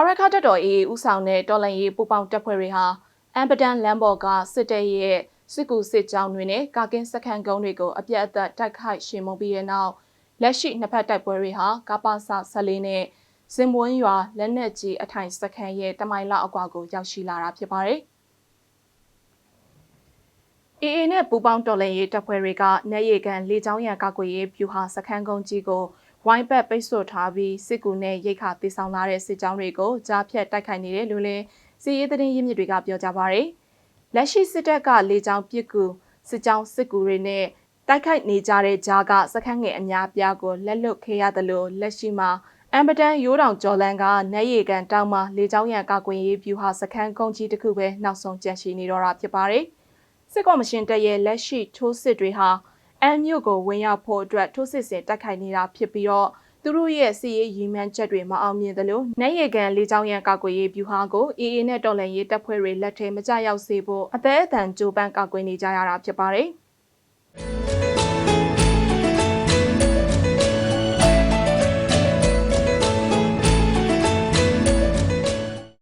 အာရခတက်တော် AA ဦးဆောင်တဲ့တော်လန်ရေးပူပေါင်းတပ်ဖွဲ့တွေဟာအမ်ပဒန်လမ်းပေါ်ကစစ်တပ်ရဲ့စစ်ကူစစ်ကြောင်းတွေနဲ့ကာကင်းစခန်းကုန်းတွေကိုအပြတ်အသတ်တိုက်ခိုက်ရှင်မုံပြီးတဲ့နောက်လက်ရှိနှစ်ဖက်တိုက်ပွဲတွေဟာကပ္ပစ14နဲ့စင်မွန်းရွာလက်နက်ကြီးအထိုင်စခန်းရဲ့တမိုင်လောက်အကွာကိုရောက်ရှိလာတာဖြစ်ပါတယ်။ AA နဲ့ပူပေါင်းတော်လှန်ရေးတပ်ဖွဲ့တွေကနေရီကန်လေကြောင်းရန်ကာကွယ်ရေးဗျူဟာစခန်းကုန်းကြီးကိုဝိုင်းပတ်ပိတ်ဆို့ထားပြီးစစ်ကူနဲ့ရိတ်ခါတေဆောင်လာတဲ့စစ်ကြောင်းတွေကိုကြားဖြတ်တိုက်ခိုက်နေတယ်လို့လည်းစီရေးသတင်းရင်းမြစ်တွေကပြောကြပါရယ်လက်ရှိစစ်တပ်ကလေကြောင်းပစ်ကူစစ်ကြောင်းစစ်ကူတွေနဲ့တိုက်ခိုက်နေကြတဲ့ကြားကစခန်းငယ်အများပြားကိုလက်လွတ်ခဲ့ရတယ်လို့လက်ရှိမှာအမ်ပဒန်ရိုးတောင်ကျော်လန်ကနေရီကန်တောင်မှာလေကြောင်းရန်ကာကွယ်ရေးဗျူဟာစခန်းကုန်းကြီးတစ်ခုပဲနောက်ဆုံးကျန်ရှိနေတော့တာဖြစ်ပါတယ်။ စစ်ကော်မရှင်တပ်ရဲ့လက်ရှိထိုးစစ်တွေဟာအမ်မြို့ကိုဝင်ရောက်ဖို့အတွက်ထိုးစစ်ဆင်တိုက်ခိုက်နေတာဖြစ်ပြီးတော့သူတို့ရဲ့စီရေးရည်မှန်းချက်တွေမအောင်မြင်သလိုနိုင်ရကန်လေးချောင်းရန်ကာကွယ်ရေးဗျူဟာကို AA နဲ့တော်လှန်ရေးတပ်ဖွဲ့တွေလက်ထဲမကျရောက်စေဖို့အသေးအတန်ကြိုးပမ်းကာကွယ်နေကြရတာဖြစ်ပါတယ်။